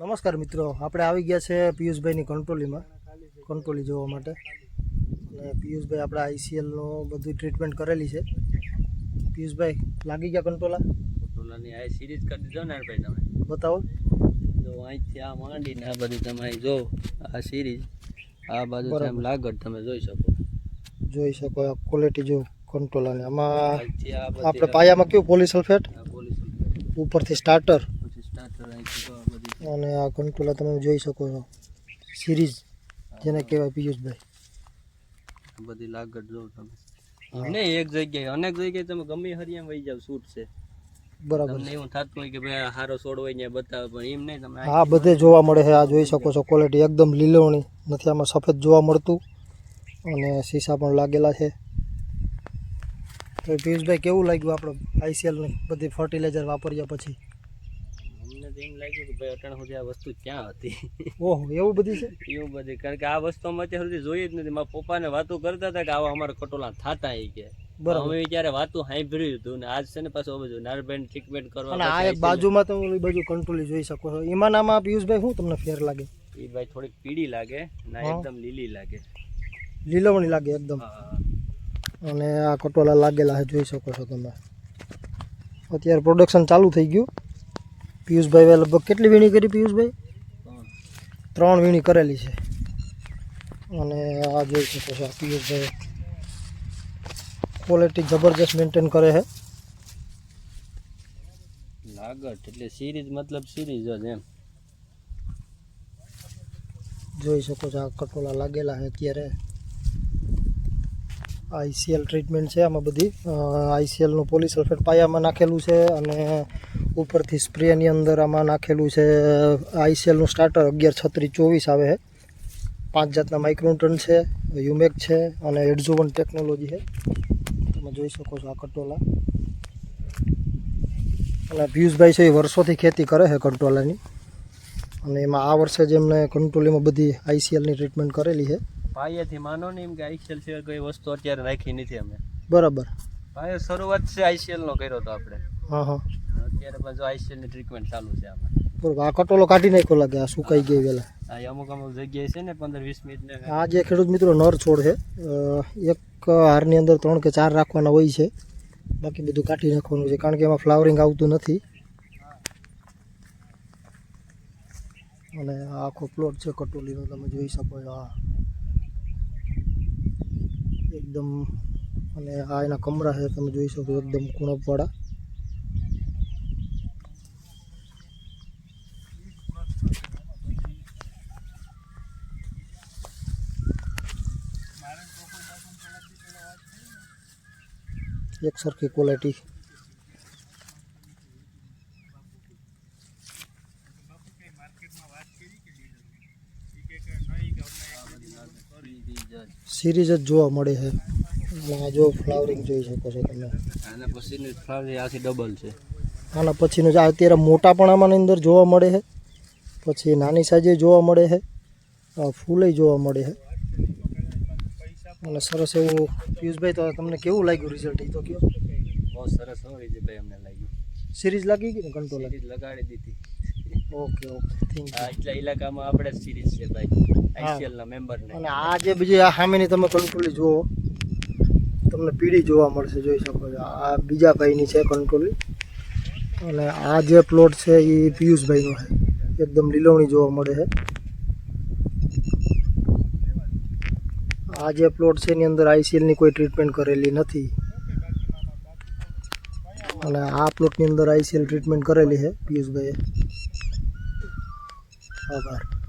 નમસ્કાર મિત્રો આપણે આવી ગયા છે પિયુષભાઈની કંટ્રોલીમાં કંટ્રોલી જોવા માટે. અને પિયુષભાઈ આપણા આઈસીએલનું બધું ટ્રીટમેન્ટ કરેલી છે. પિયુષભાઈ લાગી ગયા કંટ્રોલા? કંટ્રોલાની આ સિરીઝ કરી દીધો ને ભાઈ તમે. બતાવો. જો અહીંથી આ માંડીને આ બધું તમે અહીં જો આ સિરીઝ આ બાજુ એમ લાગડ તમે જોઈ શકો. જોઈ શકો આ ક્વોલિટી જો કંટ્રોલાની. આમાં આપણે પાયામાં કેવું પોલી સલ્ફેટ ઉપરથી સ્ટાર્ટર પછી સ્ટાર્ટર અહીંથી અને આ કંટ્રોલર તમે જોઈ શકો છો. સિરીઝ જેને કહેવાય પિયુષભાઈ. બધી લાગત જો તમે. નહીં એક જગ્યાએ અનેક જગ્યાએ તમે ગમે હરિયામ વહી જાવ શૂટ છે. બરાબર. તમને એવું થતું હોય કે ભાઈ આ હારો છોડ હોય ને બતાવે પણ એમ નહીં તમે હા બધે જોવા મળે છે આ જોઈ શકો છો ક્વોલિટી એકદમ લીલોણી નથી આમાં સફેદ જોવા મળતું. અને શીશા પણ લાગેલા છે. તો પિયુષભાઈ કેવું લાગ્યું આપણે આઈસીએલની બધી ફર્ટિલાઇઝર વાપર્યા પછી? તો એમ લાગ્યું કે ભાઈ અટાણ સુધી આ વસ્તુ ક્યાં હતી? ઓહો એવું બધું છે? એવું બધી. કારણ કે આ વસ્તુ અમે અત્યાર સુધી જોઈ જ નથી. મારા પપ્પાને વાતો કરતા હતા કે આવા અમારા કટોલા થતા એ કે. બરાબર. અમે ત્યારે વાતું સાંભળ્યું હતું ને આજ છે ને પાછું બધું નારબેન ટ્રીટમેન્ટ કરવા અને આ એક બાજુમાં તમે ઓલી બાજુ કંટ્રોલ જોઈ શકો છો. એમાં નામાં પિયુષભાઈ શું તમને ફેર લાગે? એ ભાઈ થોડીક પીળી લાગે ના એકદમ લીલી લાગે. લીલવણી લાગે એકદમ. અને આ કટોલા લાગેલા છે જોઈ શકો છો તમે. અત્યારે પ્રોડક્શન ચાલુ થઈ ગયું. પિયુષભાઈ લગભગ કેટલી વીણી કરી પિયુષભાઈ. ત્રણ વીણી કરેલી છે. અને આ જોઈ શકો છો આ પિયુષભાઈ ક્વોલિટી જબરજસ્ત મેન્ટેન કરે છે. લાગટ એટલે સિરીઝ મતલબ સિરીઝ જ એમ. જોઈ શકો છો આ કટોલા લાગેલા છે અત્યારે. આઈસીએલ ટ્રીટમેન્ટ છે, આમાં બધી આઈસીએલનું પોલીસલ્ફેટ પાયામાં નાખેલું છે અને ઉપરથી સ્પ્રેની અંદર આમાં નાખેલું છે, આઈસીએલનું સ્ટાર્ટર અગિયાર છત્રીસ ચોવીસ આવે છે. પાંચ જાતના માઇક્રોન્ટન છે, યુમેક છે અને એડઝોવન ટેકનોલોજી છે. તમે જોઈ શકો છો આ કટોલા. અને પિયુષભાઈ છે એ વર્ષોથી ખેતી કરે છે કંટ્રોલાની અને એમાં આ વર્ષે જ એમને કંટ્રોલીમાં બધી આઈસીએલની ટ્રીટમેન્ટ કરેલી છે. પાયેથી માનો ને એમ કે આઈસીએલ સિવાય કોઈ વસ્તુ અત્યારે રાખી નથી અમે. બરાબર. પાયે શરૂઆત છે આઈસીએલ નો કર્યો તો આપણે. હા હા. અત્યારે બાજુ આઈસીએલની ટ્રીટમેન્ટ ચાલુ છે આપણે બરોબર. આ કટોલો કાઢી નાખ્યો લાગે આ સુકાઈ ગઈ વેલા આ અમુક અમુક જગ્યાએ છે ને પંદર વીસ મિનિટ ને આ જે ખેડૂત મિત્રો નર છોડ છે એક હારની અંદર ત્રણ કે ચાર રાખવાના હોય છે. બાકી બધું કાઢી નાખવાનું છે કારણ કે એમાં ફ્લાવરિંગ આવતું નથી. અને આખો પ્લોટ છે કટોલીનો તમે જોઈ શકો છો આ એકદમ અને આ એના કમરા છે તમે જોઈ શકો એકદમ કુણપવાળા. એક સરખી ક્વોલિટી સિરીઝ જ જોવા મળે છે. આ જો ફ્લાવરિંગ જોઈ શકો છો તમે. ફ્લાવર આખી ડબલ છે. આના પછીનું જે અત્યારે મોટા પણ આમાંની અંદર જોવા મળે છે. પછી નાની સાઈઝે જોવા મળે છે. આ ફૂલે જોવા મળે છે. અને સરસ એવું પિયુષભાઈ તો તમને કેવું લાગ્યું રિઝલ્ટ એ તો કયો. બહુ સરસ છે ભાઈ અમને લાગ્યું. સિરીઝ લાગી ગઈ ને કંટ્રોલ લગાડી દીધી. ઓકે ઓકે એટલા ઇલાકામાં આપણે જ સિરીઝ છે ભાઈ. આઈસીએલ ના મેમ્બર ને. અને આ જે બીજી આ સામેની તમે કંટ્રોલી જુઓ તમને પીળી જોવા મળશે જોઈ શકો છો. આ બીજા ભાઈની છે કંટ્રોલી અને આ જે પ્લોટ છે એ પિયુષભાઈનો છે. એકદમ લીલવણી જોવા મળે છે. આ જે પ્લોટ છે એની અંદર આઈસીએલની કોઈ ટ્રીટમેન્ટ કરેલી નથી. અને આ પ્લોટની અંદર આઈસીએલ ટ્રીટમેન્ટ કરેલી છે પિયુષભાઈએ. over.